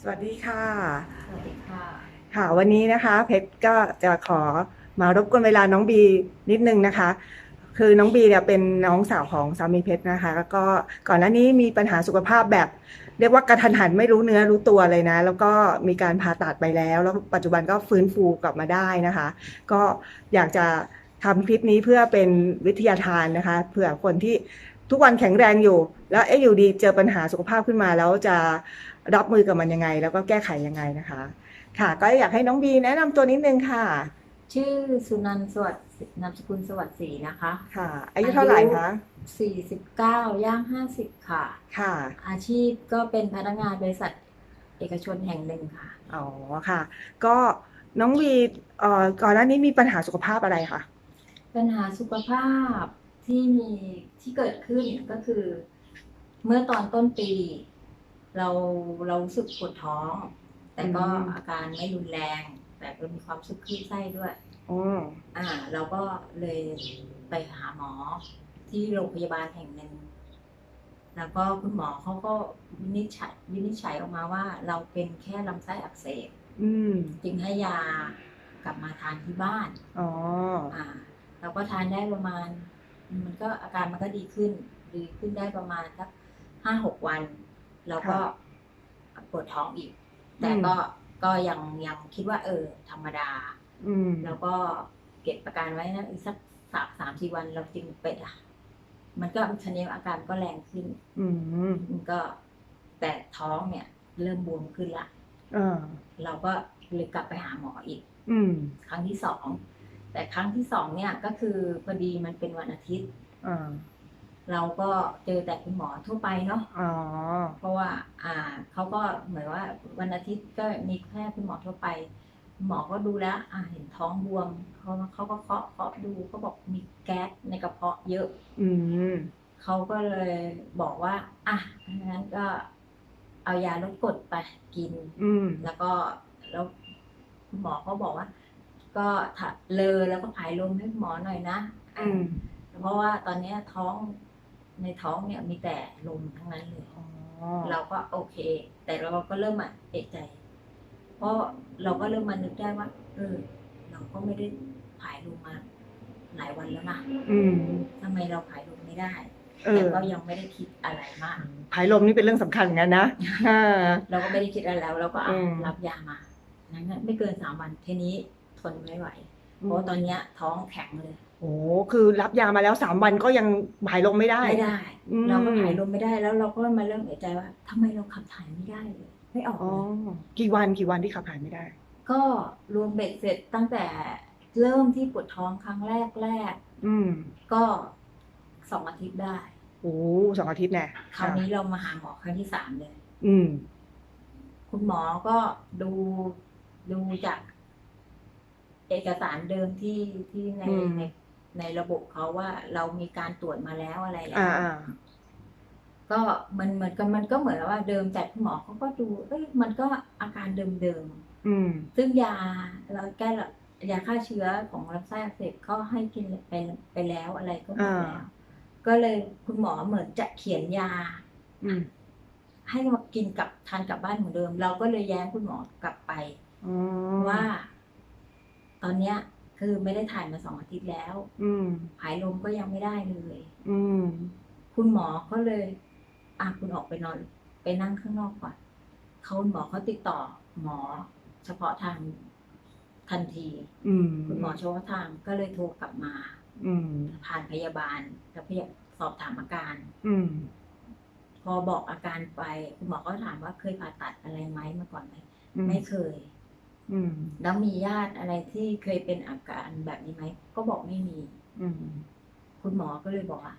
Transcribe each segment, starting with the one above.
สวัสดีค่ะ สวัสดีค่ะ ค่ะวันนี้นะคะ เพชรก็จะขอมารบกวนเวลาน้องบีนิดนึงนะคะ คือน้องบีเนี่ยเป็นน้องสาวของสามีเพชรนะคะ แล้วก็ก่อนหน้านี้มีปัญหาสุขภาพแบบ เรียกว่ากระทันหันไม่รู้เนื้อรู้ตัวเลยนะ แล้วก็มีการผ่าตัดไปแล้ว แล้วปัจจุบันก็ฟื้นฟูกลับมาได้นะคะ ก็อยากจะทำคลิปนี้เพื่อเป็นวิทยาทานนะคะเผื่อคนที่ทุกวันแข็งแรงอยู่ แล้วเอ๊ะอยู่ดีเจอปัญหาสุขภาพขึ้นมาแล้วจะ รับมือกับมันยังไง แล้วก็แก้ไขยังไงนะคะ ค่ะ ก็อยากให้น้องบีแนะนำตัวนิดนึงค่ะ ชื่อสุนันท์สวัสดิ์นามสกุลสวัสดิ์ศรีนะคะค่ะ อายุเท่าไหร่คะ49ย่าง50ค่ะ ค่ะ อาชีพก็เป็นพนักงานบริษัทเอกชนแห่งหนึ่งค่ะ อ๋อค่ะ ก็น้องบีเอ่อก่อนหน้านี้มีปัญหาสุขภาพอะไรคะปัญหาสุขภาพที่มีที่เกิดขึ้นก็คือ เมื่อตอนต้นปี เราเรารู้สึกปวดท้อง แต่ก็อาการไม่รุนแรง แต่ก็มีความสึกคลื่นไส้ด้วยอ๋ออ่า เราก็เลยไปหาหมอที่โรงพยาบาลแห่งหนึ่งแล้วก็คุณหมอเขาก็วินิจฉัยวินิจฉัยออกมาว่า เราเป็นแค่ลำไส้อักเสบอืมจึงให้ยากลับมาทานที่บ้านอ๋ออ่าเราก็ทานได้ประมาณ มันก็อาการมันก็ดีขึ้น ดีขึ้นได้ประมาณสักห้าหกวัน แล้วก็ปวดท้องอีก แต่ก็ก็ยังยังคิดว่า เออ ธรรมดา อืมแล้วก็เก็บประกันไว้นะอีกสักสามสามสี่วันเราจึงไปอะ มันก็ชนิดอาการก็แรงขึ้น อืมมันก็ แต่ท้องเนี่ย เริ่มบวมขึ้นละอ่าเราก็เลยกลับไปหาหมออีก อืมครั้งที่สอง แต่ครั้งที่สองเนี่ยก็คือพอดีมันเป็นวันอาทิตย์อ่า เราก็เจอแต่คุณหมอทั่วไปเนาะอ๋อ เพราะว่าอ่าเขาก็เหมือนว่าวันอาทิตย์ก็มีแค่คุณหมอทั่วไปหมอก็ดูแล้วอ่าเห็นท้องบวมเขาเขาก็เคาะเคาะดูเขาบอกมีแก๊สในกระเพาะเยอะ อืมเขาก็เลยบอกว่า อะงั้นก็เอายาลดกรดไปกิน อืมแล้วก็แล้วคุณหมอก็บอกว่า ก็ถ้าเลอแล้วก็ผายลมให้หมอหน่อยนะอืมเพราะว่าตอนเนี้ยท้อง ในท้องเนี่ยมีแต่ลมทั้งนั้นเลยอ๋อเราก็โอเค แต่เราก็เริ่มมาเอกใจ เพราะเราก็เริ่มมานึกได้ว่า เออ เราก็ไม่ได้ผายลมมา หลายวันแล้วนะอืมทำไมเราผายลมไม่ได้เอแต่อก็ยังไม่ได้คิดอะไรมากผายลมนี่เป็นเรื่องสำคัญเหมือนกันนะอ่าเราก็ไม่ได้คิดอะไรแล้ว เราก็อะอืมรับยามานั้นน่ะไม่เกินสามวันทีนี้ทนไม่ไหวเพราะว่าตอนเนี้ยท้องแข็งเลย โอ้คือรับยามาแล้วสามวันก็ยังผายลมไม่ได้ ไม่ได้ อืม เราก็ถ่ายลมไม่ได้แล้วเราก็มาเริ่มเอะใจว่าทำไมเราขับถ่ายไม่ได้เลยไม่ออกอ๋อเลยกี่วันกี่วันที่ขับถ่ายไม่ได้ ก็รวมเบ็ดเสร็จตั้งแต่เริ่มที่ปวดท้องครั้งแรกแรกอืมก็สองอาทิตย์ได้ โอ้สองอาทิตย์แน่คราวนี้เรามาหาหมอครั้งที่สามเลย อืม คุณหมอก็ดูดูจาก เอกสารเดิมที่ที่ในอืม ใน ในระบบเขาว่าเรามีการตรวจมาแล้วอะไรแล้วอ่าอ่าก็มันเหมือนกับมันก็เหมือนว่าเดิมแต่คุณหมอเขาก็ดู เอ้ยมันก็อาการเดิมอืมๆซึ่งยาเราแก้ละยาฆ่าเชื้อของลำไส้อักเสบเขาให้กินไปไปแล้วอะไรก็หมดแล้วอ่าก็เลยคุณหมอเหมือนจะเขียนยา อืม ให้มากินกับทานกลับบ้านเหมือนเดิม เราก็เลยแย้งคุณหมอ กลับไปอ๋อว่า ตอนเนี้ย คือไม่ได้ถ่ายมาสองอาทิตย์แล้วอืมหายลมก็ยังไม่ได้เลย อืมคุณหมอก็เลย อะคุณออกไปนอน ไปนั่งข้างนอกก่อนเขาคุณหมอเขาติดต่อหมอ เฉพาะทางทันที อืมคุณหมอเฉพาะทางก็เลยโทรกลับมาอืมผ่านพยาบาลแล้วพยาสอบถามอาการ อืมพอบอกอาการไป คุณหมอก็ถามว่าเคยผ่าตัดอะไรไหมมาก่อนไหมอืมไม่เคย อืม แล้วมีญาติอะไรที่เคยเป็นอาการแบบนี้ไหม ก็บอกไม่มี อืม คุณหมอก็เลยบอกว่า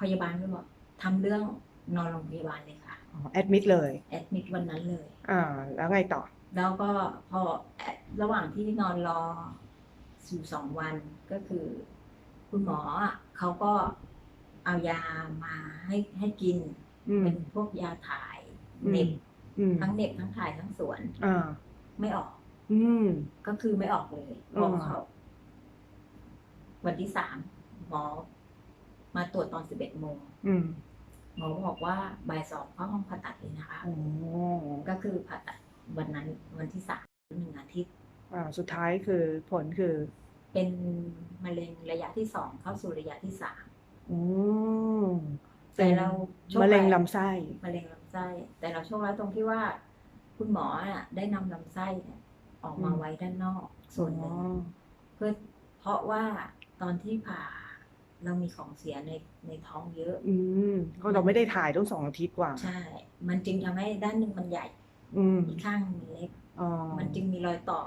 พยาบาลก็บอกทำเรื่องนอนโรงพยาบาลเลยค่ะอ๋อแอดมิดเลย แอดมิดวันนั้นเลย อ่า แล้วไงต่อ แล้วก็พอแอดระหว่างที่นอนรอสู่สองวันก็คือ คุณหมออะเขาก็เอายามาให้ให้กิน อืมเป็นพวกยาถ่ายอืมเหน็บอืมทั้งเหน็บทั้งถ่ายทั้งสวน อ่า ไม่ออก อืม ก็คือไม่ออกเลยพอ๋ออเขา วันที่สามหมอ มาตรวจตอนสิบเอ็ดโมงอืมหมอบอกว่าบ่ายสองเข้าห้องผ่าตัดเลยนะคะโอ้ก็คือผ่าตัดวันนั้นวันที่สามหนึ่งอาทิตย์อ่าสุดท้ายคือผลคือ เป็นมะเร็งระยะที่สองเข้าสู่ระยะที่สามอืมแต่เราโชคมะเร็งร้ายลำไส้มะเร็งลำไส้ แต่เราโชคร้ายตรงที่ว่า คุณหมอน่ะได้นำลำไส้เนี่ยออกมาอืมไว้ด้านนอก ส่วนหนึ่งอ๋อเพื่อเพราะว่าตอนที่ผ่าเรามีของเสียในในท้องเยอะ อืมก็เราไม่ได้ถ่ายต้องสองอาทิตย์กว่า ใช่ มันจึงทำให้ด้านหนึ่งมันใหญ่ อืมอีกข้างมันเล็กอ๋อมันจึงมีรอยต่อ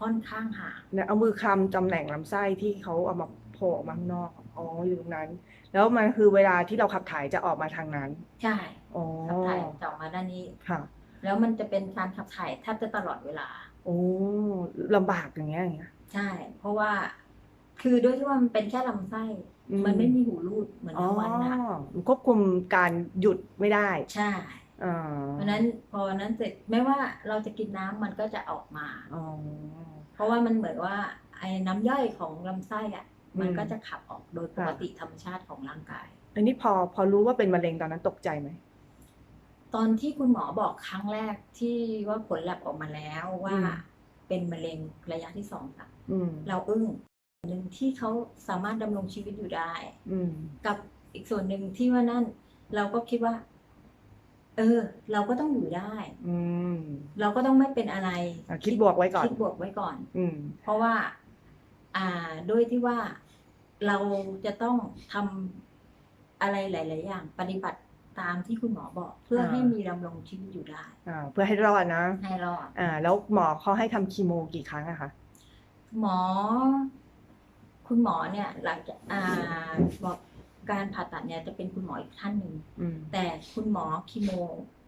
ค่อนข้างห่างเนี่ยเอามือคลำตำแหน่งลำไส้ที่เขาเอามาโผล่ออกมาข้างนอกอ๋ออยู่ตรงนั้น แล้วมันคือเวลาที่เราขับถ่ายจะออกมาทางนั้น ใช่อ๋อขับถ่ายจะออกมาด้านนี้ค่ะ แล้วมันจะเป็นการขับถ่ายแทบจะตลอดเวลา โอ้ลำบากอย่างเงี้ยอย่างเงี้ย ใช่ เพราะว่า คือด้วยที่ว่ามันเป็นแค่ลำไส้ อืม มันไม่มีหูรูดเหมือนอ๋อทั้งวันนะมันควบคุมการหยุดไม่ได้ใช่ อ่าเพราะฉะนั้นพอนั้นเสร็จไม่ว่าเราจะกินน้ำมันก็จะออกมา อ๋อ เพราะว่ามันเหมือนว่าไอ้น้ำย่อยของลำไส้อะมันอืมก็จะขับออกโดยปค่ะกติธรรมชาติของร่างกาย อันนี้พอพอรู้ว่าเป็นมะเร็งตอนนั้นตกใจไหม ตอนที่คุณหมอบอกครั้งแรกที่ว่าผลแลบออกมาแล้วว่าอืมเป็นมะเร็งระยะที่สองค่ะอืมเราอึ้งหนึ่งที่เขาสามารถดำรงชีวิตอยู่ได้อืมกับอีกส่วนหนึ่งที่ว่านั่น เราก็คิดว่า เออ เราก็ต้องอยู่ได้อืมเราก็ต้องไม่เป็นอะไรอะคิดบวกไว้ก่อน คิดบวกไว้ก่อนอืมเพราะว่า อ่าด้วยที่ว่าเราจะต้องทำอะไรหลาย ๆ อย่าง ปฏิบัติ ตามที่คุณหมอบอกเพื่ออ่าให้มีดำรงชีวิตอยู่ได้อ่าเพื่อให้รอดนะให้รอดอ่าแล้วหมอเขาให้ทำคีโมกี่ครั้งอะคะหมอ คุณหมอเนี่ยหลังจากอ่าบอกการผ่าตัดเนี่ยจะเป็นคุณหมออีกท่านหนึ่งอืมแต่คุณหมอคีโม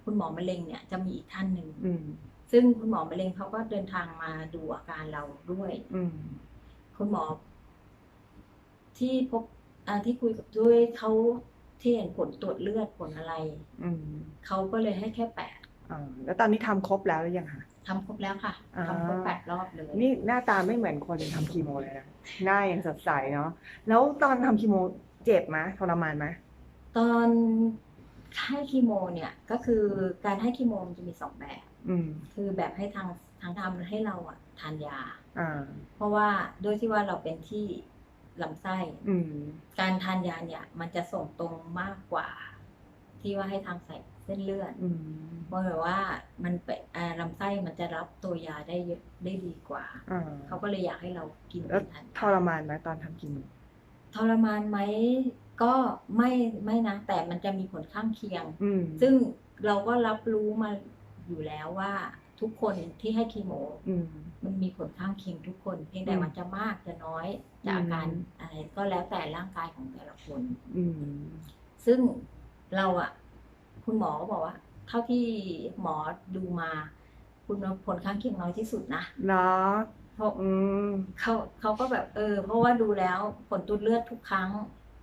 คุณหมอมะเร็งเนี่ยจะมีอีกท่านหนึ่งอืมซึ่งคุณหมอมะเร็งเขาก็เดินทางมาดูอาการเราด้วย อืมคุณหมอ ที่พบอ่าที่คุยกับด้วยเขาที่ เห็นผลตรวจเลือดผลอะไรอืมเขาก็เลยให้แค่แปดอ่าแล้วตอนนี้ทำครบแล้วหรือยังคะ ทำครบแล้วค่ะอ่า ทำครบแปดรอบเลยนี่หน้าตาไม่เหมือนคนทำคีโมเลยนะหน้ายังสดใสเนาะแล้วตอนทำคีโมเจ็บไหมทรมานไหมตอนให้คีโมเนี่ยก็คือการให้คีโมมันจะมีสองแบบ อืม คือแบบให้ทางทางทำให้เราอะทานยา อ่า เพราะว่าด้วยที่ว่าเราเป็นที่ ลำไส้อืมการทานยาเนี่ย มันจะส่งตรงมากกว่า ที่ว่าให้ทางใส่เส้นเลือดอืมเพราะแบบว่ามันไปอ่าลำไส้มันจะรับตัวยาได้เยอะได้ดีกว่าอ่าเขาก็เลยอยากให้เรากินแล้วทันทรมานไหมตอนทำคีโมทรมานไหมก็ไม่ไม่นะ แต่มันจะมีผลข้างเคียงอืมซึ่งเราก็รับรู้มาอยู่แล้วว่า ทุกคนที่ให้คีโมอืมมันมีผลข้างเคียงทุกคน เพียงแต่อืมมันจะมากจะน้อยจากอาการอืมอะไรก็แล้วแต่ร่างกายของแต่ละคนอืมซึ่งเราอะคุณหมอก็บอกว่า เท่าที่หมอดูมา คุณผลข้างเคียงน้อยที่สุดนะเนาะเพราะอืมเขาเขาก็แบบ เออ เพราะว่าดูแล้วผลตรวจเลือดทุกครั้ง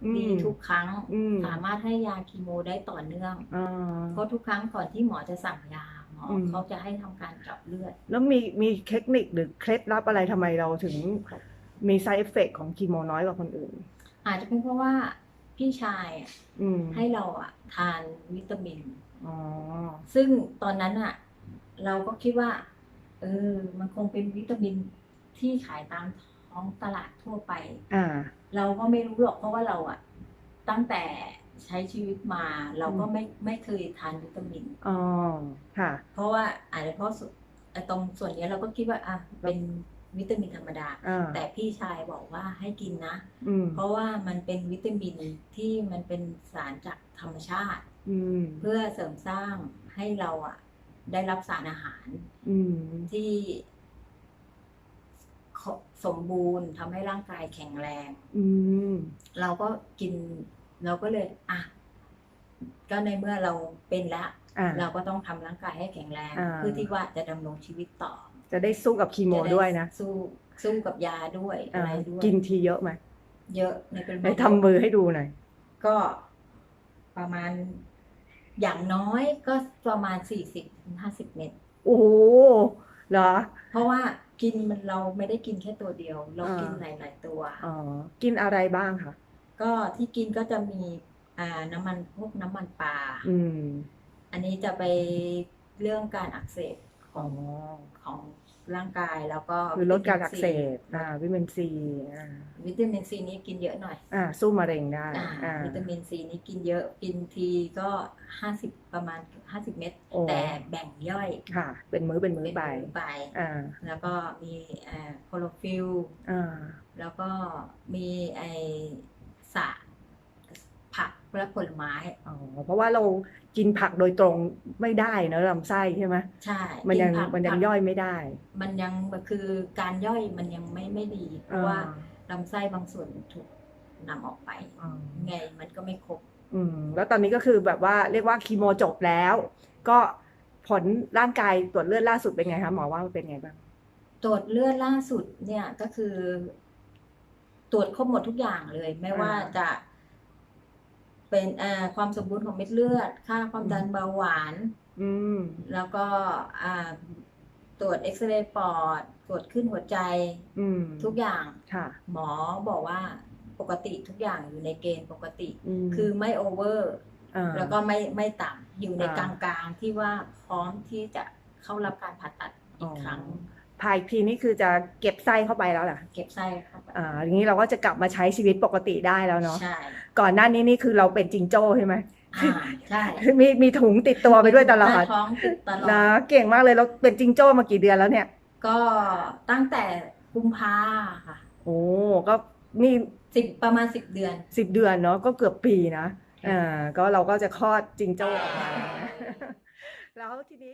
อืมดีทุกครั้งอืมสามารถให้ยาคีโมได้ต่อเนื่องอ่าเพราะทุกครั้งก่อนที่หมอจะสั่งยา หมออม เขาจะให้ทำการเจาะเลือด แล้วมีมีเทคนิคหรือเคล็ดลับอะไรทำไมเราถึงมี side effect ของคีโมน้อยกว่าคนอื่น อาจจะเป็นเพราะว่าพี่ชายอะอืมให้เราอะทานวิตามิน อ๋อ ซึ่งตอนนั้นอะเราก็คิดว่า เออ มันคงเป็นวิตามินที่ขายตามท้องตลาดทั่วไป อ่า เราก็ไม่รู้หรอกเพราะว่าเราอะตั้งแต่ ใช้ชีวิตมา เราก็ไม่ไม่เคยทานวิตามินอ๋อค่ะ เพราะว่าอาจจะเพราะส่วนไอ้ตรงส่วนเนี้ยเราก็คิดว่าอะเป็นวิตามินธรรมดาอ่าแต่พี่ชายบอกว่าให้กินนะอืมเพราะว่ามันเป็นวิตามินที่มันเป็นสารจากธรรมชาติอืมเพื่อเสริมสร้างให้เราอะได้รับสารอาหารอืมที่คสมบูรณ์ทำให้ร่างกายแข็งแรงอืมเราก็กิน เราก็เลยอะก็ในเมื่อเราเป็นแล้วอ่าเราก็ต้องทำร่างกายให้แข็งแรงอ่าเพื่อที่ว่าจะดำรงชีวิตต่อ จะได้สู้กับคีโมจะได้วยนะ สู้สู้กับยาด้วยอะอ่าไรด้วยกินทีเยอะไหมเยอะในเป็นไหนทำมือให้ดูหน่อยก็ประมาณอย่างน้อยก็ประมาณสี่สิบถึงห้าสิบเม็ดโอ้โหเหรอ เพราะว่ากินมันเราไม่ได้กินแค่ตัวเดียว เราอ่ากิกินหลาย ๆ ตัวอ๋อกินอะไรบ้างคะ ก็ที่กินก็จะมีอ่าน้ำมันพวกน้ำมันปลาอืมอันนี้จะไปเรื่องการอักเสบขอ๋อองของร่างกายแล้วก็คือลดการอักเสบวิตาอ่าวิตามินซีอ่ามินซีวิตามินซีนี้กินเยอะหน่อยอ่าสู้มะเร็งได้อ่าอ่าวิตามินซีนี้กินเยอะกินทีก็ห้าสิบประมาณห้าสิบเม็ดโอ้แต่แบ่งย่อยค่ะ เป็นมื้อเป็นมื้อเป็นไปมื้อไปอ่าแล้วก็มีโคโลฟิลอ่าแล้วก็มีไอ สะผักและผลไม้อ๋อเพราะว่าเรากินผักโดยตรงไม่ได้เนอะลำไส้ใช่ไหมใช่มันยังกิผักมันยังผักย่อยไม่ได้ มันยังคือการย่อยมันยังไม่ไม่ดี เพราะว่าอ่ลำไส้บางส่วนถูกนำออกไปอ่าไงมันก็ไม่ครบอืมแล้วตอนนี้ก็คือแบบว่าเรียกว่าคีโมจบแล้ว ก็ผลร่างกายตรวจเลือดล่าสุดเป็นไงคะหมอว่ามันเป็นไงบ้างตรวจเลือดล่าสุดเนี่ยก็คือ ตรวจครบหมดทุกอย่างเลย ไม่ว่าจะ เป็นเอ่อความสมบูรณ์ของเม็ดเลือด ค่าความดันเบาหวาน อืมแล้วก็อ่าตรวจเอ็กซเรย์ปอด ตรวจขึ้นหัวใจอืมทุกอย่างค่ะหมอบอกว่าปกติทุกอย่างอยู่ในเกณฑ์ปกติอืมคือไม่โอเวอร์อ่าแล้วก็ไม่ไม่ต่ำอยู่ในอ่ากลางๆที่ว่าพร้อมที่จะเข้ารับการผ่าตัดอีกครั้ง ภายทีนี่คือจะเก็บไส้เข้าไปแล้วล่ะเก็บไส้เข้าไปอ่าอย่างนี้เราก็จะกลับมาใช้ชีวิตปกติได้แล้วเนาะใช่ก่อนหน้านี้นี่คือเราเป็นจิงโจ้ใช่ไหมอ่าใช่มีมีถุงติดตัวไปด้วยตลอหดน้าท้องติดตลอนะดเก่งมากเลยเราเป็นจิงโจ้มากี่เดือนแล้วเนี่ย ก็ตั้งแต่กุมภาค่ะ โอ้ก็นี่สิบประมาณสิบเดือนสิบเดือนเนาะก็เกือบปีนะอ่าก็เราก็จะคลอดจิงโจ้ออกมาแล้วทีนี้